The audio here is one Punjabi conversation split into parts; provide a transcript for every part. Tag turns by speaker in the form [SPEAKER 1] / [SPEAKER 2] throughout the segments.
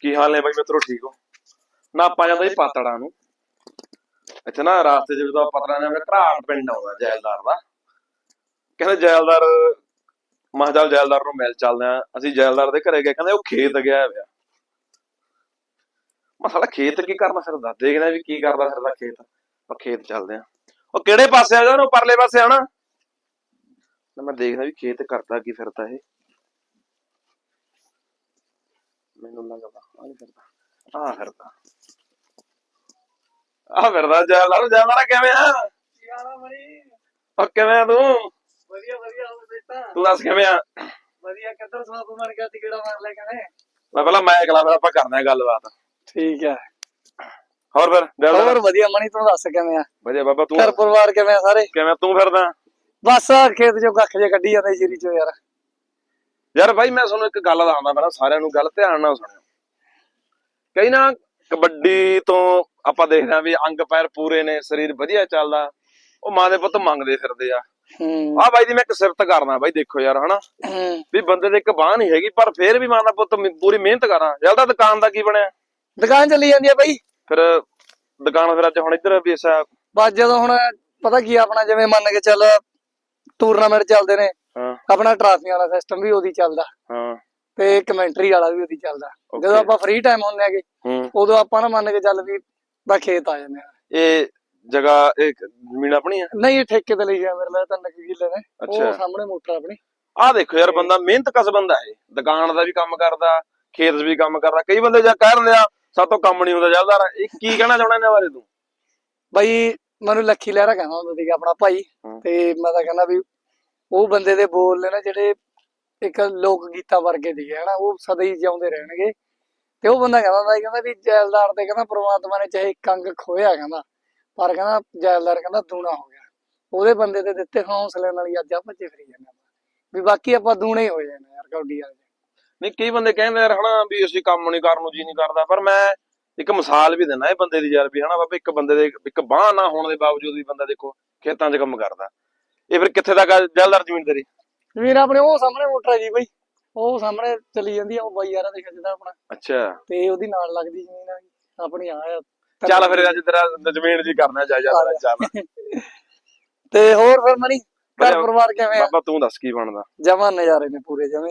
[SPEAKER 1] ਕੀ ਹਾਲ ਨੇ ਬਾਈ? ਮਿੱਤਰੋ ਠੀਕ ਹੋ। ਨਾ, ਆਪਾਂ ਜਾਂਦੇ ਸੀ ਪਾਤੜਾ ਨੂੰ। ਇੱਥੇ ਨਾ ਰਾਸਤੇ 'ਚ ਜਦੋਂ ਪਤੜਾ ਨੇ ਆਪਣੇ ਪਿੰਡ ਆਉਂਦਾ, ਜੈਲਦਾਰ ਦਾ। ਕਹਿੰਦੇ ਜੈਲਦਾਰ ਮਹਜਾਲ ਜੈਲਦਾਰ ਨੂੰ ਮਿਲ ਚੱਲਦੇ ਆ ਅਸੀਂ ਜੈਲਦਾਰ ਦੇ ਘਰੇ ਗਏ, ਕਹਿੰਦੇ ਉਹ ਖੇਤ ਗਿਆ ਹੋਇਆ। ਮਸਾਲਾ ਖੇਤ ਕੀ ਕਰਨਾ ਫਿਰਦਾ? ਦੇਖਦੇ ਵੀ ਕੀ ਕਰਦਾ ਫਿਰਦਾ ਖੇਤ। ਆਪਾਂ ਖੇਤ ਚੱਲਦੇ ਆ ਉਹ ਕਿਹੜੇ ਪਾਸੇ ਆ ਜਾਣਾ ਉਹ ਪਰਲੇ ਪਾਸੇ ਆਣਾ ਮੈਂ ਦੇਖਦਾ ਵੀ ਖੇਤ ਕਰਦਾ ਕੀ ਫਿਰਦਾ ਇਹ। ਮੈਨੂੰ ਲੱਗਦਾ ਆ ਫਿਰਦਾ। ਆ ਫਿਰਦਾ। ਆ ਫਿਰਦਾ। ਜੈਲਦਾਰ ਜੈਲਦਾਰ ਕਿਵੇਂ ਆ?
[SPEAKER 2] ਯਾਰਾ ਮਰੀ
[SPEAKER 1] ਉਹ ਕਿਵੇਂ ਆ ਤੂੰ?
[SPEAKER 2] ਵਧੀਆ ਵਧੀਆ ਹੋ ਬੇਟਾ
[SPEAKER 1] ਤੂੰ ਦੱਸ ਕਿਵੇਂ ਆ?
[SPEAKER 2] ਵਧੀਆ ਕਿੱਧਰ ਸਾਪ ਮਰ ਗਿਆ ਤੀ ਕਿਹੜਾ ਮਾਰ ਲੈ ਕਹਿੰਦੇ
[SPEAKER 1] ਮੈਂ ਪਹਿਲਾਂ ਮੈਂ ਅਗਲਾ ਫਿਰ ਆਪਾਂ ਕਰਦੇ ਆ ਗੱਲਬਾਤ।
[SPEAKER 2] ਠੀਕ ਹੈ।
[SPEAKER 1] ਹੋਰ ਫਿਰ ਜੈਲਦਾਰ
[SPEAKER 2] ਹੋਰ ਵਧੀਆ ਮਣੀ ਤੂੰ ਦੱਸ ਕਿਵੇਂ ਆ?
[SPEAKER 1] ਵਧੀਆ ਬਾਬਾ ਤੂੰ
[SPEAKER 2] ਘਰ ਪਰਿਵਾਰ ਕਿਵੇਂ ਆ ਸਾਰੇ?
[SPEAKER 1] ਕਿਵੇਂ ਤੂੰ ਫਿਰਦਾ?
[SPEAKER 2] ਬਸ ਖੇਤ ਚੋਂ ਕੱਖ ਜੇ ਕੱਢੀ ਜਾਂਦੇ ਜੀਰੀ ਚੋਂ ਯਾਰ।
[SPEAKER 1] ਯਾਰ ਬਾਈ ਮੈਂ ਤੁਹਾਨੂੰ ਇੱਕ ਗੱਲ ਦੱਸਦਾ ਪਹਿਲਾਂ ਸਾਰਿਆਂ ਨੂੰ ਗੱਲ ਧਿਆਨ ਨਾਲ ਸੁਣਿਓ। ਕਈ ਨਾ ਕਬੱਡੀ ਤੋਂ ਆਪਾਂ ਦੇਖਦੇ ਆ ਵੀ ਅੰਗ ਪੈਰ ਪੂਰੇ ਨੇ ਸਰੀਰ ਵਧੀਆ ਚੱਲਦਾ ਉਹ ਮਾਂ ਦੇ ਪੁੱਤ ਮੰਗਦੇ ਫਿਰਦੇ ਆ।
[SPEAKER 2] ਹੂੰ।
[SPEAKER 1] ਆ ਬਾਈ ਦੀ ਮੈਂ ਇੱਕ ਸਿਫਤ ਕਰਦਾ ਬਾਈ ਦੇਖੋ ਯਾਰ ਹਨਾ? ਵੀ ਬੰਦੇ ਦੇ ਇੱਕ ਬਾਹ ਨਹੀਂ ਹੈਗੀ ਪਰ ਫੇਰ ਵੀ ਮਾਂ ਦਾ ਪੁੱਤ ਪੂਰੀ ਮਿਹਨਤ ਕਰਾਂ। ਜਲਦਾ ਦੁਕਾਨ ਦਾ ਕੀ ਬਣਿਆ?
[SPEAKER 2] ਦੁਕਾਨ ਚੱਲੀ ਜਾਂਦੀ ਆ ਬਾਈ।
[SPEAKER 1] ਫਿਰ ਦੁਕਾਨ ਫਿਰ ਅੱਜ ਹੁਣ ਇੱਧਰ ਵੀ ਐਸਾ
[SPEAKER 2] ਬਸ ਜਦੋਂ ਹੁਣ ਪਤਾ ਕੀ ਆਪਣਾ ਜਿਵੇਂ ਮੰਨ ਕੇ ਚੱਲ ਟੂਰਨਾਮੈਂਟ ਚੱਲਦੇ ਨੇ
[SPEAKER 1] ਹਾਂ।
[SPEAKER 2] ਆਪਣਾ ਟਰਾਫੀਆਂ ਵਾਲਾ ਸਿਸਟਮ ਵੀ ਉਹਦੀ ਚੱਲਦਾ।
[SPEAKER 1] ਹਾਂ।
[SPEAKER 2] ਤੇ ਕਮੈਂਟਰੀ ਵਾਲਾ ਵੀ ਉਹਦੀ ਚੱਲਦਾ. ਜਦੋਂ ਆਪਾਂ ਫ੍ਰੀ ਟਾਈਮ ਹੁੰਦੇ ਆਗੇ ਉਦੋਂ ਆਪਾਂ ਨਾ ਮੰਨ ਕੇ ਚੱਲ ਵੀ ਬਾ ਖੇਤ ਆ ਜਾਂਦੇ ਆ
[SPEAKER 1] ਇਹ ਜਗ੍ਹਾ ਇਹ ਜ਼ਮੀਨ ਆਪਣੀ ਆ?
[SPEAKER 2] ਨਹੀਂ ਇਹ ਠੇਕੇ ਤੇ ਲਈ ਗਿਆ ਮੇਰੇ ਲਈ ਤਾਂ ਨਕੀ ਕਿੱਲੇ ਨੇ। ਉਹ ਸਾਹਮਣੇ ਮੋਟਰ ਆਪਣੀ।
[SPEAKER 1] ਆਹ ਦੇਖੋ ਯਾਰ ਬੰਦਾ ਮਿਹਨਤ ਕਸ ਬੰਦਾ ਹੈ ਦੁਕਾਨ ਦਾ ਵੀ ਕੰਮ ਕਰਦਾ ਖੇਤ ਵੀ ਕੰਮ ਕਰਦਾ। ਕਈ ਬੰਦੇ ਜਾਂ ਕਹਿ ਦਿੰਦੇ ਆ ਸਾਤੋਂ ਕੰਮ ਨਹੀਂ ਹੁੰਦਾ ਜਲਦਾਰ ਇਹ ਕੀ ਕਹਿਣਾ ਚਾਹੁੰਦਾ ਇਹਨਾਂ ਬਾਰੇ ਤੂੰ?
[SPEAKER 2] ਬਾਈ ਮੈਨੂੰ ਲੱਖੀ ਲਹਿਰਾ ਕਹਿੰਦਾ ਹੁੰਦਾ ਸੀਗਾ ਆਪਣਾ ਭਾਈ। ਤੇ ਮੈਂ ਤਾਂ ਕਹਿੰਦਾ ਵੀ ਉਹ ਬੰਦੇ ਦੇ ਬੋਲ ਨੇ ਨਾ ਜਿਹੜੇ ਇੱਕ ਲੋਕ ਗੀਤਾਂ ਵਰਗੇ ਸੀਗੇ, ਹਨਾ, ਉਹ ਸਦਾ ਹੀ ਜਿਉਂਦੇ ਰਹਿਣਗੇ। ਤੇ ਉਹ ਬੰਦਾ ਕਹਿੰਦਾ ਹੁੰਦਾ ਕਹਿੰਦਾ ਵੀ ਜੈਲਦਾਰ ਤੇ ਕਹਿੰਦਾ ਪ੍ਰਮਾਤਮਾ ਨੇ ਚਾਹੇ ਇੱਕ ਅੰਗ ਖੋਇਆ ਕਹਿੰਦਾ, ਪਰ ਕਹਿੰਦਾ ਜੈਲਦਾਰ ਕਹਿੰਦਾ ਦੂਣਾ ਹੋ ਗਿਆ। ਉਹਦੇ ਬੰਦੇ ਦੇ ਦਿੱਤੇ ਹੌਸਲੇ ਨਾਲ ਹੀ ਅੱਜ ਆ ਭੱਜੇ ਫਰੀ ਜਾਂਦੇ ਆਪਾਂ ਵੀ ਬਾਕੀ ਆਪਾਂ ਦੂਣੇ ਹੀ ਹੋ ਜਾਣਾ ਯਾਰ ਕੌਡੀ ਵਾਲੇ।
[SPEAKER 1] ਨਹੀਂ, ਕਈ ਬੰਦੇ ਕਹਿੰਦੇ ਯਾਰ, ਹਨਾ, ਵੀ ਅਸੀਂ ਕੰਮ ਨਹੀਂ ਕਰਨ ਨੂੰ ਜੀ ਨਹੀਂ ਕਰਦਾ, ਪਰ ਮੈਂ ਇੱਕ ਮਿਸਾਲ ਵੀ ਦਿੰਦਾ ਇਹ ਬੰਦੇ ਦੀ ਯਾਰ ਵੀ, ਹਨਾ, ਬਾਬਾ ਇੱਕ ਬੰਦੇ ਦੇ, ਇੱਕ ਬਾਹ ਨਾ ਹੋਣ ਦੇ ਬਾਵਜੂਦ ਵੀ ਬੰਦਾ ਦੇਖੋ ਖੇਤਾਂ 'ਚ ਕੰਮ ਕਰਦਾ। ਇਹ ਫਿਰ ਕਿੱਥੇ ਤੱਕ ਜਲਦਾਰ ਜ਼ਮੀਨ ਤੇਰੀ।
[SPEAKER 2] ਵੀਰ ਆਪਣੇ ਉਹ ਸਾਹਮਣੇ ਮੋਟਰ ਹੈ ਜੀ ਬਾਈ। ਉਹ ਸਾਹਮਣੇ ਚਲੀ ਜਾਂਦੀ ਆ ਉਹ ਬਾਈ ਯਾਰਾ ਦੇਖ ਜਿੱਦਾਂ ਆਪਣਾ।
[SPEAKER 1] ਅੱਛਾ।
[SPEAKER 2] ਤੇ ਉਹਦੀ ਨਾਲ ਲੱਗਦੀ ਜ਼ਮੀਨ ਆ ਆਪਣੀ ਆ
[SPEAKER 1] ਚੱਲ ਫਿਰ ਅੱਜ ਤੇਰਾ ਜ਼ਮੀਨ ਜੀ ਕਰਨਾ ਚਾਹੀਦਾ ਚੱਲ।
[SPEAKER 2] ਤੇ ਹੋਰ ਫਿਰ ਮਣੀ ਘਰ। ਪਰਿਵਾਰ ਕਿਵੇਂ ਆ?
[SPEAKER 1] ਬਾਬਾ ਤੂੰ ਦੱਸ ਕੀ ਬਣਦਾ।
[SPEAKER 2] ਜਮਾਂ ਨਜ਼ਾਰੇ ਨੇ ਪੂਰੇ ਜਮੇ।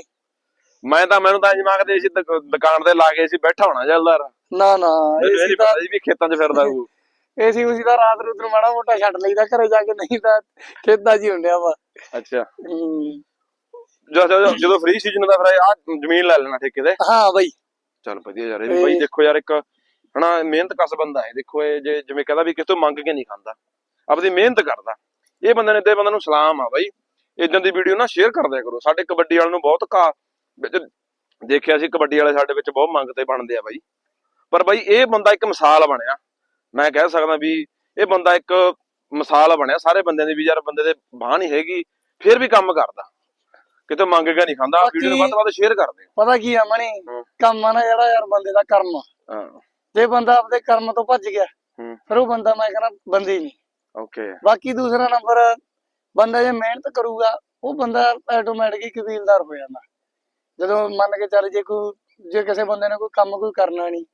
[SPEAKER 1] ਮੈਂ ਤਾਂ ਮੈਨੂੰ ਤਾਂ ਦਿਮਾਗ ਦੇ ਸੀ ਦੁਕ- ਦੁਕਾਨ ਤੇ ਲਾ ਕੇ ਸੀ ਬੈਠਾ ਹੋਣਾ ਜਲਦਾਰ।
[SPEAKER 2] ਨਾ ਨਾ
[SPEAKER 1] ਮੈਨੂੰ ਇਹ
[SPEAKER 2] ਤਾਂ
[SPEAKER 1] ਵੀ ਖੇਤਾਂ 'ਚ ਫਿਰਦਾ ਹੋਊ
[SPEAKER 2] ਏਸੀ ਉਸੀ ਦਾ ਰਾਤ ਰੂਤ ਨੂੰ ਮਾੜਾ ਮੋਟਾ ਛੱਡ ਲਈਦਾ ਘਰੇ ਜਾ ਕੇ ਨਹੀਂ ਤਾਂ ਖੇਤਾਂ 'ਚ ਹੀ ਹੁੰਦਿਆ ਵਾ
[SPEAKER 1] ਅੱਛਾ।
[SPEAKER 2] ਹੂੰ।
[SPEAKER 1] ਜਦੋਂ ਜਦੋਂ- ਜਦੋਂ ਫ੍ਰੀ ਸੀਜ਼ਨ ਦਾ ਫਿਰ ਆ ਜ਼ਮੀਨ ਲੈ ਲੈਣਾ ਠੇਕੇ ਤੇ।
[SPEAKER 2] ਹਾਂ ਬਾਈ।
[SPEAKER 1] ਚਲ ਵਧੀਆ ਯਾਰ ਇਹ ਵੀ ਬਾਈ ਦੇਖੋ ਯਾਰ ਇੱਕ ਹਨਾ ਮਿਹਨਤ ਕਸ ਬੰਦਾ ਹੈ। ਦੇਖੋ ਇਹ ਜੇ ਜਿਵੇਂ ਕਹਿੰਦਾ ਵੀ ਕਿਸੇ ਤੋਂ ਮੰਗ ਕੇ ਨਹੀਂ ਖਾਂਦਾ। ਆਪਦੀ ਮਿਹਨਤ ਕਰਦਾ। ਇਹ ਬੰਦੇ ਨੇ ਤੇ ਬੰਦੇ ਨੂੰ ਸਲਾਮ ਆ ਬਾਈ। ਇਦਾਂ ਦੀ ਵੀਡੀਓ ਨਾ ਸ਼ੇਅਰ ਕਰ ਦਿਆ ਕਰੋ। ਸਾਡੇ ਕਬੱਡੀ ਵਾਲਿਆਂ ਨੂੰ ਬਹੁਤ ਘਾ ਵਿੱਚ ਦੇਖਿਆ ਸੀ ਕਬੱਡੀ ਵਾਲੇ ਸਾਡੇ ਵਿੱਚ ਬਹੁਤ ਮੰਗ ਤੇ ਬਣਦੇ ਆ ਬਾਈ। ਪਰ ਬਾਈ ਇਹ ਬੰਦਾ ਇੱਕ ਮਿਸਾਲ ਬਣਿਆ। ਮੈਂ ਕਹਿ ਸਕਦਾ ਵੀ ਇਹ ਬੰਦਾ ਇੱਕ ਮਿਸਾਲ ਬਣਿਆ ਸਾਰੇ ਬੰਦਿਆਂ ਦੀ ਵੀ ਯਾਰ ਬੰਦੇ ਦੇ ਬਾਹ ਨਹੀਂ ਹੈਗੀ ਫਿਰ ਵੀ ਕੰਮ ਕਰਦਾ। ਕਿਤੇ ਮੰਗ ਕੇ ਨਹੀਂ ਖਾਂਦਾ ਵੀਡੀਓ ਨੂੰ ਵੱਧ ਤੋਂ ਵੱਧ ਸ਼ੇਅਰ ਕਰ ਦਿਓ
[SPEAKER 2] ਪਤਾ ਕੀ ਆ ਮਣੀ। ਕੰਮ ਆ ਨਾ ਜਿਹੜਾ ਯਾਰ ਬੰਦੇ ਦਾ ਕਰਮ
[SPEAKER 1] ਹਾਂ।
[SPEAKER 2] ਜੇ ਬੰਦਾ ਆਪਦੇ ਕਰਮ ਤੋਂ ਭੱਜ ਗਿਆ ਫਿਰ ਉਹ ਬੰਦਾ ਮੈਂ ਕਹਿੰਦਾ ਬੰਦੇ ਨਹੀਂ।
[SPEAKER 1] ਓਕੇ
[SPEAKER 2] ਬਾਕੀ ਦੂਸਰਾ ਨੰਬਰ ਬੰਦਾ ਜੇ ਮਿਹਨਤ ਕਰੂਗਾ ਉਹ ਬੰਦਾ ਆਟੋਮੈਟਿਕ ਹੀ ਕਬੀਲਦਾਰ ਹੋ ਜਾਂਦਾ। ਜਦੋਂ ਮੰਨ ਕੇ ਚੱਲ ਜੇ ਕੋਈ ਜੇ ਕਿਸੇ ਬੰਦੇ ਨੇ ਕੋਈ ਕੰਮ ਕੋਈ ਕਰਨਾ ਨਹੀਂ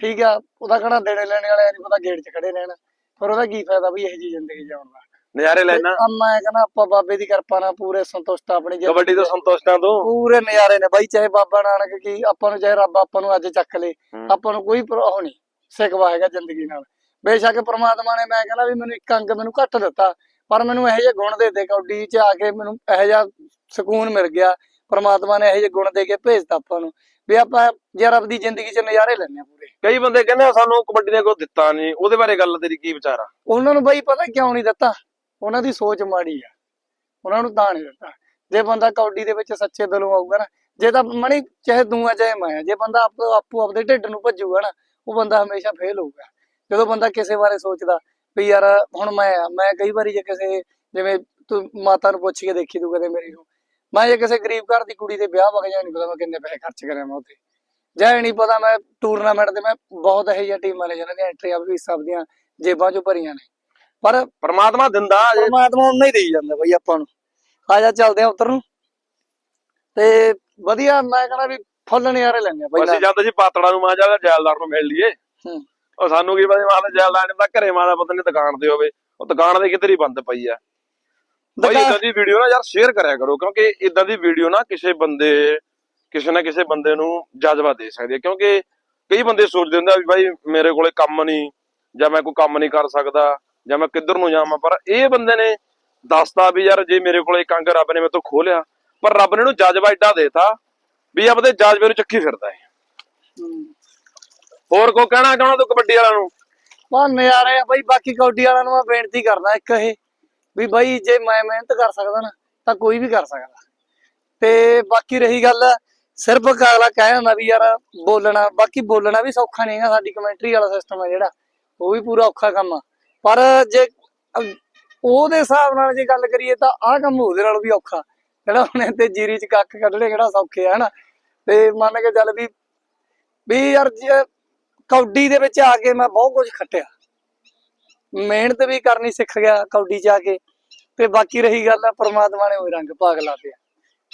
[SPEAKER 2] ਠੀਕ ਆ ਉਹਦਾ ਕਹਣਾ ਦੇਣੇ ਲੈਣੇ ਵਾਲੇ ਨਹੀਂ ਪਤਾ ਗੇਟ 'ਚ ਖੜੇ ਰਹਿਣਾ। ਪਰ ਉਹਦਾ ਕੀ ਫਾਇਦਾ ਵੀ ਇਹੋ ਜੀ ਜ਼ਿੰਦਗੀ ਜਿਉਣ ਦਾ?
[SPEAKER 1] ਨਜ਼ਾਰੇ ਲੈਣਾ
[SPEAKER 2] ਆ ਮੈਂ ਕਹਿੰਦਾ ਆਪਾਂ ਬਾਬੇ ਦੀ ਕਿਰਪਾ ਨਾਲ ਪੂਰੇ ਸੰਤੁਸ਼ਟ ਆ ਆਪਣੀ ਜ਼ਿੰਦਗੀ
[SPEAKER 1] ਕਬੱਡੀ ਤੋਂ। ਸੰਤੁਸ਼ਟਾਂ ਤੋਂ?
[SPEAKER 2] ਪੂਰੇ ਨਜ਼ਾਰੇ ਨੇ ਬਾਈ ਚਾਹੇ ਬਾਬਾ ਨਾਨਕ ਕੀ ਆਪਾਂ ਨੂੰ ਚਾਹੇ ਰੱਬ ਆਪਾਂ ਨੂੰ ਅੱਜ ਚੱਕ ਲੇ। ਆਪਾਂ ਨੂੰ ਕੋਈ ਉਹ ਨਹੀਂ ਸਿਕਵਾ ਹੈਗਾ ਜ਼ਿੰਦਗੀ ਨਾਲ। ਬੇਸ਼ੱਕ ਪ੍ਰਮਾਤਮਾ ਨੇ ਮੈਂ ਕਹਿੰਦਾ ਵੀ ਮੈਨੂੰ ਇੱਕ ਅੰਗ ਮੈਨੂੰ ਘੱਟ ਦਿੱਤਾ ਪਰ ਮੈਨੂੰ ਇਹੋ ਜਿਹੇ ਗੁਣ ਦੇ ਦੇ ਕੌਡੀ ਚ ਆ ਕੇ ਮੈਨੂੰ ਇਹੋ ਜਿਹਾ ਸਕੂਨ ਮਿਲ ਗਿਆ। ਪ੍ਰਮਾਤਮਾ ਨੇ ਇਹੋ ਜਿਹੇ ਗੁਣ ਦੇ ਕੇ ਭੇਜਤਾ ਆਪਾਂ ਨੂੰ। ਵੀ ਆਪਾਂ ਯਾਰ ਆਪਦੀ ਜ਼ਿੰਦਗੀ ਚ ਨਜ਼ਾਰੇ ਲੈਣੇ ਆ ਪੂਰੇ।
[SPEAKER 1] ਕਈ ਬੰਦੇ ਕਹਿੰਦੇ ਆ ਸਾਨੂੰ ਕਬੱਡੀ ਨੇ ਕੋਈ ਦਿੱਤਾ ਨਹੀਂ ਉਹਦੇ ਬਾਰੇ ਗੱਲ ਤੇਰੀ ਕੀ ਵਿਚਾਰ ਆ?
[SPEAKER 2] ਉਹਨਾਂ ਨੂੰ ਬਾਈ ਪਤਾ ਕਿਉਂ ਨਹੀਂ ਦਿੱਤਾ? ਉਹਨਾਂ ਦੀ ਸੋਚ ਮਾੜੀ ਆ। ਉਹਨਾਂ ਨੂੰ ਤਾਂ ਨਹੀਂ ਦਿੱਤਾ। ਜੇ ਬੰਦਾ ਕੌਡੀ ਦੇ ਵਿੱਚ ਸੱਚੇ ਦਿਲੋਂ ਆਊਗਾ ਨਾ ਜੇ ਤਾਂ ਮਣੀ ਚਾਹੇ ਤੂੰ ਆ ਚਾਹੇ ਮੈਂ ਆ ਜੇ ਬੰਦਾ ਆਪੋ ਆਪੋ ਆਪਦੇ ਢਿੱਡ ਨੂੰ ਭੱਜੂਗਾ ਨਾ ਉਹ ਬੰਦਾ ਹਮੇਸ਼ਾ ਫੇਲ ਹੋਊਗਾ। ਜਦੋਂ ਬੰਦਾ ਕਿਸੇ ਬਾਰੇ ਸੋਚਦਾ ਵੀ ਯਾਰ ਹੁਣ ਮੈਂ ਆ ਮੈਂ ਕਈ ਵਾਰੀ ਜੇ ਕਿਸੇ ਜਿਵੇਂ ਤੂੰ ਮਾਤਾ ਨੂੰ ਪੁੱਛ ਕੇ ਦੇਖੀ ਤੂੰ ਕਦੇ ਮੇਰੀ ਨੂੰ ਮੈਂ ਜੇ ਕਿਸੇ ਗਰੀਬ ਘਰ ਦੀ ਕੁੜੀ ਦੇ ਵਿਆਹ ਵਗ ਜਾ ਨਹੀਂ ਪਤਾ ਮੈਂ ਕਿੰਨੇ ਪੈਸੇ ਖਰਚ ਕਰਿਆ ਮੈਂ ਉੱਥੇ। ਜਾਂ ਨਹੀਂ ਪਤਾ ਮੈਂ ਟੂਰਨਾਮੈਂਟ ਤੇ ਮੈਂ ਬਹੁਤ ਇਹੋ ਜਿਹੀਆਂ ਟੀਮਾਂ ਨੇ ਜਿਹਨਾਂ ਦੀਆਂ ਐਂਟਰੀਆਂ ਵੀ ਸਭ ਦੀਆਂ ਜੇਬਾਂ ਚੋਂ ਭਰੀਆਂ ਨੇ। ਪਰ
[SPEAKER 1] ਪਰਮਾਤਮਾ ਦਿੰਦਾ
[SPEAKER 2] ਪਰਮਾਤਮਾ ਉਹਨਾਂ ਹੀ ਦੇਈ ਜਾਂਦਾ ਬਈ ਆਪਾਂ ਨੂੰ। ਆ ਜਾ ਚੱਲਦੇ ਆ ਉੱਤਰ ਨੂੰ। ਤੇ ਵਧੀਆ ਮੈਂ ਕਹਣਾ ਵੀ ਫੁੱਲ ਨਜ਼ਾਰੇ ਲੈਣੇ ਬਾਈ
[SPEAKER 1] ਅਸੀਂ। ਜਾਂਦੇ ਸੀ ਪਾਤੜਾ ਨੂੰ ਮਾਂ ਜਾ ਜੈਲਦਾਰ ਨੂੰ ਮਿਲ ਲਈਏ।
[SPEAKER 2] ਹੂੰ।
[SPEAKER 1] ਉਹ ਸਾਨੂੰ ਕੀ ਪਤਾ ਮਾਂ ਦਾ ਜੈਲਦਾਰ ਨੇ ਤਾਂ ਘਰੇ ਮਾਂ ਦਾ ਪਤਾ ਨਹੀਂ ਦੁਕਾਨ ਤੇ ਹੋਵੇ। ਉਹ ਦੁਕਾਨ ਦੇ ਕਿਤੇ ਹੀ ਬੰਦ ਪਈ ਆ। ਬਈ
[SPEAKER 2] ਦੁਕਾਨ-
[SPEAKER 1] ਇਦਾਂ ਦੀ ਵੀਡੀਓ ਨਾ ਯਾਰ ਸ਼ੇਅਰ ਕਰਿਆ ਕਰੋ ਕਿਉਂਕਿ ਇਦਾਂ ਦੀ ਵੀਡੀਓ ਨਾ ਕਿਸੇ ਬੰਦੇ ਕਿਸੇ ਨਾ ਕਿਸੇ ਬੰਦੇ ਨੂੰ ਜਜ਼ਬਾ ਦੇ ਸਕਦੀ ਹੈ। ਕਿਉਂਕਿ ਕਈ ਬੰਦੇ ਸੋਚਦੇ ਹੁੰਦੇ ਆ ਵੀ ਬਾਈ ਮੇਰੇ ਕੋਲੇ ਕੰਮ ਨਹੀਂ ਜਾਂ ਮੈਂ ਕੋਈ ਕੰਮ ਨਹੀਂ ਕਰ ਸਕਦਾ ਜਾਂ ਮੈਂ ਕਿੱਧਰ ਨੂੰ ਜਾਵਾਂ। ਪਰ ਇਹ ਬੰਦੇ ਨੇ ਦੱਸਤਾ ਵੀ ਯਾਰ ਜੇ ਮੇਰੇ ਕੋਲੇ ਕੰਗ ਰੱਬ ਨੇ ਤੋਂ ਖੋਲਿਆ ਪਰ ਰੱਬ ਨੇ ਇਹਨੂੰ ਜਜ਼ਬਾ ਏਡਾ ਦੇਤਾ ਵੀ ਆਪਦੇ ਜਜ਼ਬੇ ਨੂੰ ਚੱਕੀ ਫਿਰਦਾ ਹੈ। ਹੋਰ ਕੋ ਕਹਿਣਾ ਚਾਹਣਾ ਤੂੰ ਕਬੱਡੀ ਵਾਲਿਆਂ ਨੂੰ?
[SPEAKER 2] ਬਹੁਤ ਨਜ਼ਾਰੇ ਆ ਬਾਈ ਬਾਕੀ ਕੌਡੀ ਵਾਲਿਆਂ ਨੂੰ ਮੈਂ ਬੇਨਤੀ ਕਰਦਾ ਇੱਕ ਇਹ ਵੀ ਬਾਈ ਜੇ ਮੈਂ ਮਿਹਨਤ ਕਰ ਸਕਦਾ ਨਾ, ਤਾਂ ਕੋਈ ਵੀ ਕਰ ਸਕਦਾ। ਤੇ ਬਾਕੀ ਰਹੀ ਗੱਲ, ਸਿਰਫ ਅਗਲਾ ਕਹਿ ਜਾਂਦਾ ਵੀ ਯਾਰ ਬੋਲਣਾ, ਬਾਕੀ ਬੋਲਣਾ ਵੀ ਸੌਖਾ ਨਹੀਂ ਹੈਗਾ, ਸਾਡੀ ਕਮੈਂਟਰੀ ਵਾਲਾ ਸਿਸਟਮ ਹੈ ਜਿਹੜਾ, ਉਹ ਵੀ ਪੂਰਾ ਔਖਾ ਕੰਮ ਆ। ਪਰ ਜੇ ਉਹਦੇ ਹਿਸਾਬ ਨਾਲ ਜੇ ਗੱਲ ਕਰੀਏ ਤਾਂ ਆਹ ਕੰਮ ਉਹਦੇ ਨਾਲ ਵੀ ਔਖਾ, ਜਿਹੜਾ ਉਹਨੇ ਤੇ ਜੀਰੀ ਚ ਕੱਖ ਕੱਢਣੇ ਕਿਹੜਾ ਸੌਖੇ ਆ, ਹਨਾ? ਤੇ ਮੰਨ ਕੇ ਚੱਲ ਵੀ ਵੀ ਯਾਰ ਕੌਡੀ ਦੇ ਵਿੱਚ ਆ ਕੇ ਮੈਂ ਬਹੁਤ ਕੁਝ ਖੱਟਿਆ। ਮਿਹਨਤ ਵੀ ਕਰਨੀ ਸਿੱਖ ਗਿਆ ਕੌਡੀ ਚ ਆ ਕੇ ਤੇ ਬਾਕੀ ਰਹੀ ਗੱਲ ਆ, ਪ੍ਰਮਾਤਮਾ ਨੇ ਉਹ ਰੰਗ ਭਾਗ ਲਾ ਪਿਆ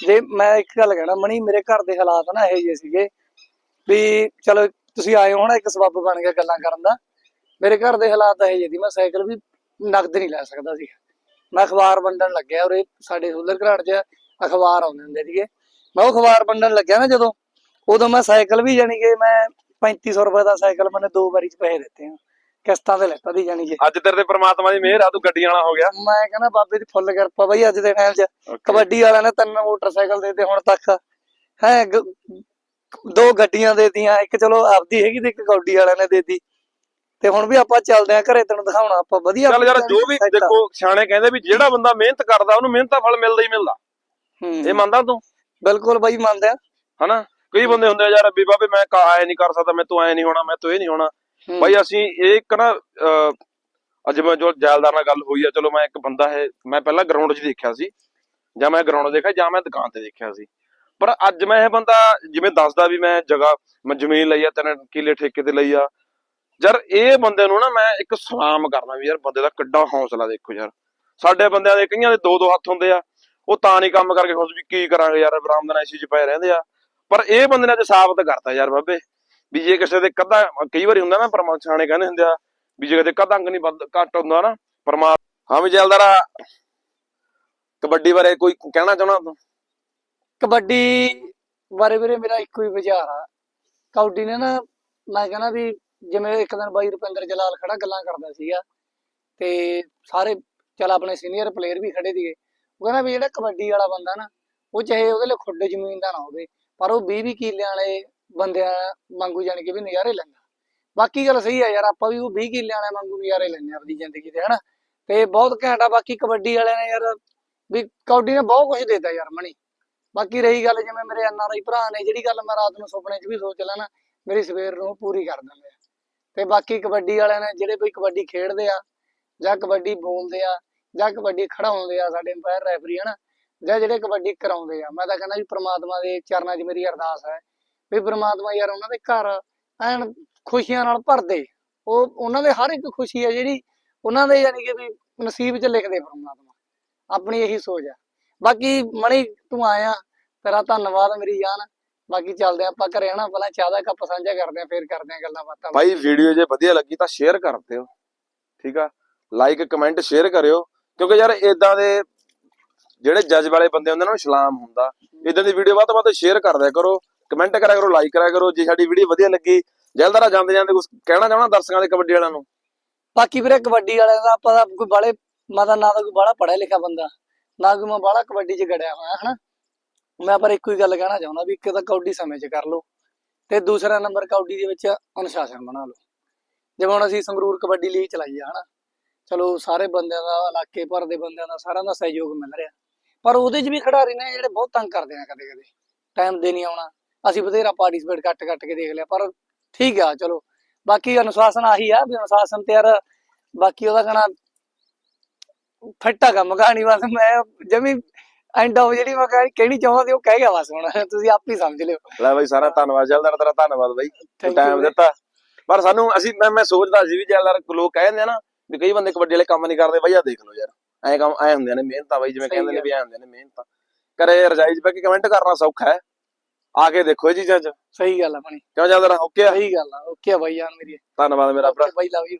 [SPEAKER 2] ਜੇ ਮੈਂ ਇੱਕ ਗੱਲ ਕਹਿਣਾ ਮਣੀ ਮੇਰੇ ਘਰ ਦੇ ਹਾਲਾਤ ਨਾ ਇਹੋ ਜਿਹੇ ਸੀਗੇ ਵੀ ਚਲੋ ਤੁਸੀਂ ਆਏ ਹੋ ਨਾ ਇੱਕ ਸਬੱਬ ਬਣ ਗਿਆ ਗੱਲਾਂ ਕਰਨ ਦਾ, ਮੇਰੇ ਘਰ ਦੇ ਹਾਲਾਤ ਇਹੋ ਜਿਹੇ ਸੀ, ਮੈਂ ਸਾਈਕਲ ਵੀ ਨਗਦ ਨਹੀਂ ਲੈ ਸਕਦਾ ਸੀ। ਮੈਂ ਅਖਬਾਰ ਵੰਡਣ ਲੱਗਿਆ ਉਰੇ ਸਾਡੇ ਹੁਲਰ ਘਰਾੜ 'ਚ, ਅਖਬਾਰ ਆਉਂਦੇ ਹੁੰਦੇ ਸੀਗੇ। ਮੈਂ ਉਹ ਅਖਬਾਰ ਵੰਡਣ ਲੱਗਿਆ ਨਾ ਜਦੋਂ, ਉਦੋਂ ਮੈਂ ਸਾਈਕਲ ਵੀ ਜਾਣੀ ਕਿ ਮੈਂ 3500 ਰੁਪਏ ਦਾ ਸਾਈਕਲ ਮੈंने ਦੋ ਵਾਰੀ ਚ ਪੈਸੇ ਦਿੱਤੇ ਆ। ਕਿਸ਼ਤਾਂ ਤੇ ਲੈਤਾ ਦੀ ਜਾਣੀ ਕਿ।
[SPEAKER 1] ਅੱਜ ਤੇਰੇ ਤੇ ਪ੍ਰਮਾਤਮਾ ਦੀ ਮਿਹਰ ਆ ਤੂੰ ਗੱਡੀਆਂ ਵਾਲਾ ਹੋ ਗਿਆ।
[SPEAKER 2] ਮੈਂ ਕਹਿੰਦਾ ਬਾਬੇ ਦੀ ਫੁੱਲ ਕਿਰਪਾ ਬਈ ਅੱਜ ਦੇ ਟਾਈਮ 'ਚ। ਕਬੱਡੀ ਵਾਲਿਆਂ ਨੇ ਤਿੰਨ ਮੋਟਰਸਾਈਕਲ ਦੇ ਦਿੱਤੇ ਹੁਣ ਤੱਕ। ਹੈ ਦੋ ਗੱਡੀਆਂ ਦੇ ਦਿੱਤੀਆਂ ਇੱਕ ਚਲੋ ਆਪਦੀ ਹੈਗੀ ਤੇ ਇੱਕ ਕਬੱਡੀ ਵਾਲਿਆਂ ਨੇ ਦੇ ਦਿੱਤੀ। ਤੇ ਹੁਣ ਵੀ ਆਪਾਂ ਚੱਲਦੇ ਆ ਘਰੇ ਤੈਨੂੰ ਦਿਖਾਉਣਾ ਆਪਾਂ ਵਧੀਆ
[SPEAKER 1] ਚੱਲ ਯਾਰ ਜੋ ਵੀ। ਦੇਖੋ ਸਿਆਣੇ ਕਹਿੰਦੇ ਵੀ ਜਿਹੜਾ ਬੰਦਾ ਮਿਹਨਤ ਕਰਦਾ ਉਹਨੂੰ ਮਿਹਨਤ ਦਾ ਫਲ ਮਿਲਦਾ ਹੀ ਮਿਲਦਾ।
[SPEAKER 2] ਹੂੰ,
[SPEAKER 1] ਇਹ ਮੰਨਦਾ ਤੂੰ?
[SPEAKER 2] ਬਿਲਕੁਲ ਬਾਈ ਮੰਨਦੇ।
[SPEAKER 1] ਹਨਾ? ਕਈ ਬੰਦੇ ਹੁੰਦੇ ਆ ਯਾਰ ਵੀ ਬਾਬੇ ਮੈਂ ਕਾ ਐ ਨਹੀਂ ਕਰ ਸਕਦਾ ਮੈਂ ਤੂੰ ਐ ਨਹੀਂ ਹੋਣਾ ਮੈਂ ਤੂੰ ਇਹ ਨਹੀਂ ਹੋਣਾ।
[SPEAKER 2] ਹੂੰ,
[SPEAKER 1] ਬਾਈ ਅਸੀਂ ਇਹ ਇੱਕ ਨਾ ਅਹ, ਅੱਜ ਮੈਂ ਜੋ ਜੈਲਦਾਰ ਨਾਲ ਗੱਲ ਹੋਈ ਆ ਚਲੋ ਮੈਂ ਇੱਕ ਬੰਦਾ ਹੈ ਮੈਂ ਪਹਿਲਾਂ ਗਰਾਊਂਡ 'ਚ ਦੇਖਿਆ ਸੀ ਜਾਂ ਮੈਂ ਗਰਾਊਂਡ ਦੇਖਿਆ ਜਾਂ ਮੈਂ ਦੁਕਾਨ ਤੇ ਦੇਖਿਆ ਸੀ। ਪਰ ਅੱਜ ਮੈਂ ਇਹ ਬੰਦਾ ਜਿਵੇਂ ਦੱਸਦਾ ਵੀ ਮੈਂ ਜਗ੍ਹਾ ਮੈਂ ਜ਼ਮੀਨ ਲਈ ਆ ਤਿੰਨ ਕਿਲੇ ਠੇਕੇ ਤੇ ਲਈ ਆ। ਯਾਰ ਇਹ ਬੰਦੇ ਨੂੰ ਨਾ ਮੈਂ ਇੱਕ ਸਲਾਮ ਕਰਨਾ ਵੀ ਯਾਰ ਬੰਦੇ ਦਾ ਕਿੱਡਾ ਹੌਸਲਾ ਦੇਖੋ ਯਾਰ। ਸਾਡੇ ਬੰਦਿਆਂ ਦੇ ਕਈਆਂ ਦੇ ਦੋ ਦੋ ਹੱਥ ਹੁੰਦੇ ਆ। ਉਹ ਤਾਂ ਨਹੀਂ ਕੰਮ ਕਰਕੇ ਖੁਸ਼ ਵੀ ਕੀ ਕਰਾਂਗੇ ਯਾਰ ਬਰਾਮਦਨ ਐਸੀ ਚ ਪਏ ਰਹਿੰਦੇ ਆ। ਪਰ ਇਹ ਬੰਦੇ ਨੇ ਅੱਜ ਸਾਬਤ ਕਰਤਾ ਯਾਰ ਬਾਬੇ। ਵੀ ਜੇ ਕਿਸੇ ਦੇ ਕਦਾ, ਕਈ ਵਾਰੀ ਹੁੰਦਾ ਨਾ ਪਰਮਾਤਮਾ ਕਹਿੰਦੇ ਹੁੰਦੇ ਆ ਵੀ ਜੇ ਕਦੇ ਕਦਾ ਅੰਗ ਨਹੀਂ ਵੱਧ, ਘੱਟ ਹੁੰਦਾ ਨਾ ਪਰਮਾ ਹਾਂ ਵੀ ਕਬੱਡੀ ਬਾਰੇ ਕੋਈ ਕਹਿਣਾ ਚਾਹਣਾ ਤੂੰ?
[SPEAKER 2] ਕਬੱਡੀ ਬਾਰੇ ਵੀਰੇ ਮੇਰਾ ਇੱਕੋ ਹੀ ਵਿਚਾਰ ਆ। ਕਬੱਡੀ ਨੇ ਨਾ ਮੈਂ ਕਹਿੰਦਾ ਵੀ ਜਿਵੇਂ ਇੱਕ ਦਿਨ ਬਾਈ ਰੁਪਿੰਦਰ ਜਲਾਲ ਖੜਾ ਗੱਲਾਂ ਕਰਦਾ ਸੀਗਾ ਤੇ ਸਾਰੇ ਚਲ ਆਪਣੇ ਸੀਨੀਅਰ ਪਲੇਅਰ ਵੀ ਖੜੇ ਸੀਗੇ। ਉਹ ਕਹਿੰਦਾ ਵੀ ਜਿਹੜਾ ਕਬੱਡੀ ਵਾਲਾ ਬੰਦਾ ਨਾ, ਉਹ ਚਾਹੇ ਉਹਦੇ ਲਈ ਖੁੱਡ ਜ਼ਮੀਨ ਦਾ ਨਾ ਹੋਵੇ, ਪਰ ਉਹ 20 20 ਕਿੱਲਿਆਂ ਵਾਲੇ ਬੰਦਿਆਂ ਵਾਂਗੂ ਜਾਣ ਕੇ ਵੀ ਨਜ਼ਾਰੇ ਲੈਂਦਾ। ਬਾਕੀ ਗੱਲ ਸਹੀ ਆ ਯਾਰ, ਆਪਾਂ ਵੀ ਉਹ 20 ਕਿੱਲਿਆਂ ਵਾਲੇ ਵਾਂਗੂ ਨਜ਼ਾਰੇ ਲੈਂਦੇ ਆਪਣੀ ਜ਼ਿੰਦਗੀ ਦੇ ਹਨਾ? ਤੇ ਬਹੁਤ ਘੈਂਟ ਆ, ਬਾਕੀ ਕਬੱਡੀ ਵਾਲਿਆਂ ਨੇ ਯਾਰ ਵੀ ਕਬੱਡੀ ਨੇ ਬਹੁਤ ਕੁਝ ਦਿੱਤਾ ਯਾਰ ਮਣੀ ਬਾਕੀ ਰਹੀ ਗੱਲ ਜਿਵੇਂ ਮੇਰੇ ਐਨਆਰਆਈ ਭਰਾ ਨੇ, ਜਿਹੜੀ ਗੱਲ ਮੈਂ ਰਾਤ ਨੂੰ ਸੁਪਨੇ 'ਚ ਵੀ ਸੋਚ ਲੈਣਾ ਮੇਰੀ ਸਵੇਰ ਨੂੰ ਪੂਰੀ ਕਰ ਦਿੰਦੇ ਆ। ਤੇ ਬਾਕੀ ਕਬੱਡੀ ਵਾਲਿਆਂ ਨੇ ਜਿਹੜੇ ਕੋਈ ਕਬੱਡੀ ਖੇਡਦੇ ਆ, ਜਾਂ ਕਬੱਡੀ ਬੋਲਦੇ ਆ, ਜਾਂ ਕਬੱਡੀ ਖੜਾਉਂਦੇ ਆ ਸਾਡੇ ਅੰਪਾਇਰ ਰੈਫਰੀ ਹਨਾ? ਜਾਂ ਜਿਹੜੇ ਕਬੱਡੀ ਕਰਾਉਂਦੇ ਆ, ਮੈਂ ਤਾਂ ਕਹਿੰਦਾ ਵੀ ਪ੍ਰਮਾਤਮਾ ਦੇ ਚਰਨਾਂ 'ਚ ਮੇਰੀ ਅਰਦਾਸ ਹੈ ਵੀ ਪ੍ਰਮਾਤਮਾ ਯਾਰ ਉਹਨਾਂ ਦੇ ਘਰ ਐਨ ਖੁਸ਼ੀਆਂ ਨਾਲ ਭਰ ਦੇ ਉਹ ਉਹਨਾਂ ਦੇ ਹਰ ਇੱਕ ਖੁਸ਼ੀ ਹੈ ਜਿਹੜੀ ਉਹਨਾਂ ਦੇ ਯਾਨੀ ਕਿ ਵੀ ਨਸੀਬ 'ਚ ਲਿਖਦੇ ਪ੍ਰਮਾਤਮਾ। ਆਪਣੀ ਇਹੀ ਸੋਚ ਆ। ਬਾਕੀ ਮਣੀ ਤੂੰ ਆਇਆ ਤੇਰਾ ਧੰਨਵਾਦ ਮੇਰੀ ਜਾਨ। ਬਾਕੀ ਚੱਲਦੇ ਆਪਾਂ ਘਰੇ ਹਨਾ ਪਹਿਲਾਂ ਚਾਹ ਦਾ ਕੱਪ ਸਾਂਝਾ ਕਰਦੇ ਆਂ ਫੇਰ ਕਰਦੇ ਆਂ ਗੱਲਾਂ ਬਾਤਾਂ।
[SPEAKER 1] ਭਾਈ ਵੀਡੀਓ ਜੇ ਵਧੀਆ ਲੱਗੀ ਤਾਂ ਸ਼ੇਅਰ ਕਰ ਦਿਓ। ਠੀਕ ਆ? ਲਾਈਕ ਕਮੈਂਟ ਸ਼ੇਅਰ ਕਰਿਓ। ਕਿਉਂਕਿ ਯਾਰ ਇਦਾਂ ਦੇ ਜਿਹੜੇ ਜੱਜ ਵਾਲੇ ਬੰਦੇ ਹੁੰਦੇ ਨੇ ਉਹਨਾਂ ਨੂੰ ਸਲਾਮ ਹੁੰਦਾ। ਇਦਾਂ ਦੀ ਵੀਡੀਓ ਵੱਧ ਤੋਂ ਵੱਧ ਸ਼ੇਅਰ ਕਰ ਦਿਆ ਕਰੋ। ਕਮੈਂਟ ਕਰਿਆ ਕਰੋ ਲਾਈਕ ਕਰਿਆ ਕਰੋ, ਜੇ ਸਾਡੀ ਵੀਡੀਓ ਵਧੀਆ ਲੱਗੀ ਜਲਦਾਰਾ ਜਾਂਦੇ ਜਾਂਦੇ ਕੁਝ ਕਹਿਣਾ ਚਾਹਣਾ ਦਰਸ਼ਕਾਂ ਦੇ ਕਬੱਡੀ ਵਾਲਿਆਂ ਨੂੰ?
[SPEAKER 2] ਬਾਕੀ ਵੀਰੇ ਕਬੱਡੀ ਵਾਲਿਆਂ ਦਾ ਆਪਾਂ ਤਾਂ ਕੋਈ ਬਾਲੇ ਮੈਂ ਤਾਂ ਨਾ ਤਾਂ ਕੋਈ ਬਾਲਾ ਪੜਿਆ ਲਿਖਿਆ ਬੰਦਾ, ਨਾ ਕੋਈ ਮੈਂ ਬਾਲਾ ਕਬੱਡੀ 'ਚ ਗੜਿਆ ਹੋਇਆ, ਹਨਾ? ਮੈਂ ਪਰ ਇੱਕੋ ਹੀ ਗੱਲ ਕਹਿਣਾ ਚਾਹੁੰਦਾ ਵੀ ਇੱਕ ਤਾਂ ਕਬੱਡੀ ਸਮੇਂ 'ਚ ਕਰ ਲਓ, ਤੇ ਦੂਸਰਾ ਨੰਬਰ ਕਬੱਡੀ ਦੇ ਵਿੱਚ ਅਨੁਸ਼ਾਸਨ ਬਣਾ ਲਓ। ਜਿਵੇਂ ਹੁਣ ਅਸੀਂ ਸੰਗਰੂਰ ਕਬੱਡੀ ਲੀਗ ਚਲਾਈ ਆ, ਹਨਾ? ਚਲੋ ਸਾਰੇ ਬੰਦਿਆਂ ਦਾ, ਇਲਾਕੇ ਭਰ ਦੇ ਬੰਦਿਆਂ ਦਾ ਸਾਰਿਆਂ ਦਾ ਸਹਿਯੋਗ ਮਿਲ ਰਿਹਾ, ਪਰ ਉਹਦੇ 'ਚ ਵੀ ਖਿਡਾਰੀ ਨੇ ਜਿਹੜੇ ਬਹੁਤ ਤੰਗ ਕਰਦੇ ਆ ਕਦੇ ਕਦੇ ਟਾਈਮ ਦੇ ਨਹੀਂ ਆਉਣਾ ਅਸੀਂ ਬਥੇਰਾ ਪਾਰਟਿਸਿਪੇਟ ਕੱਟ ਕੱਟ ਕੇ ਦੇਖ ਲਿਆ ਪਰ ਠੀਕ ਆ ਚਲੋ। ਬਾਕੀ ਅਨੁਸ਼ਾਸਨ ਆਹੀ ਆ ਵੀ ਅਨੁਸ਼ਾਸਨ ਤੇ ਯਾਰ ਬਾਕੀ ਉਹਦਾ ਕਹਣਾ ਫੱਟਾ ਕੰਮ ਕਹਾਣੀ ਬਸ ਮੈਂ ਜਮੀ ਐਂਡ ਆਫ ਜਿਹੜੀ ਮੈਂ ਕਹਿ- ਕਹਿਣੀ ਚਾਹੁੰਦਾ ਸੀ ਉਹ ਕਹਿ ਗਿਆ ਬਸ ਹੁਣ। ਤੁਸੀਂ ਆਪ ਹੀ ਸਮਝ ਲਿਓ।
[SPEAKER 1] ਲੈ ਬਾਈ ਸਾਰਾ ਧੰਨਵਾਦ ਜਲਦਾਰਾ ਤੇਰਾ ਧੰਨਵਾਦ ਬਾਈ। ਟਾਈਮ। ਦਿੱਤਾ। ਪਰ ਸਾਨੂੰ ਅਸੀਂ ਮੈਂ ਮੈਂ ਸੋਚਦਾ ਸੀ ਵੀ ਜਲਦਾਰ ਲੋਕ ਕਹਿ ਦਿੰਦੇ ਆ ਨਾ ਵੀ ਕਈ ਬੰਦੇ ਕਬੱਡੀ ਵਾਲੇ ਕੰਮ ਨਹੀਂ ਕਰਦੇ ਬਾਈ ਆ ਦੇਖ ਲਓ ਯਾਰ। ਐ ਕੰਮ ਐ ਹੁੰਦੇ ਨੇ ਮਿਹਨਤਾਂ ਬਾਈ ਜਿਵੇਂ ਕਹਿੰਦੇ ਨੇ। ਵੀ ਐ ਹੁੰਦੇ ਨੇ ਮਿਹਨਤਾਂ। ਕਰੇ ਰਜਾਈ 'ਚ ਬੈ ਕੇ ਕਮੈਂਟ ਕਰਨਾ ਸੌਖਾ ਹੈ। ਆ ਕੇ ਦੇਖੋ ਇਹ ਚੀਜ਼ਾਂ 'ਚ।
[SPEAKER 2] ਸਹੀ ਗੱਲ ਆ ਬਣੀ
[SPEAKER 1] ਕਿਉਂ ਜਾਂਦਾ ਓਕੇ ਆ?
[SPEAKER 2] ਸਹੀ ਗੱਲ ਆ। ਓਕੇ ਆ ਬਾਈ ਜਾਨ ਮੇਰੀ।
[SPEAKER 1] ਧੰਨਵਾਦ ਮੇਰਾ ਭਰਾ।
[SPEAKER 2] ਬਾਈ ਲਵ ਯੂ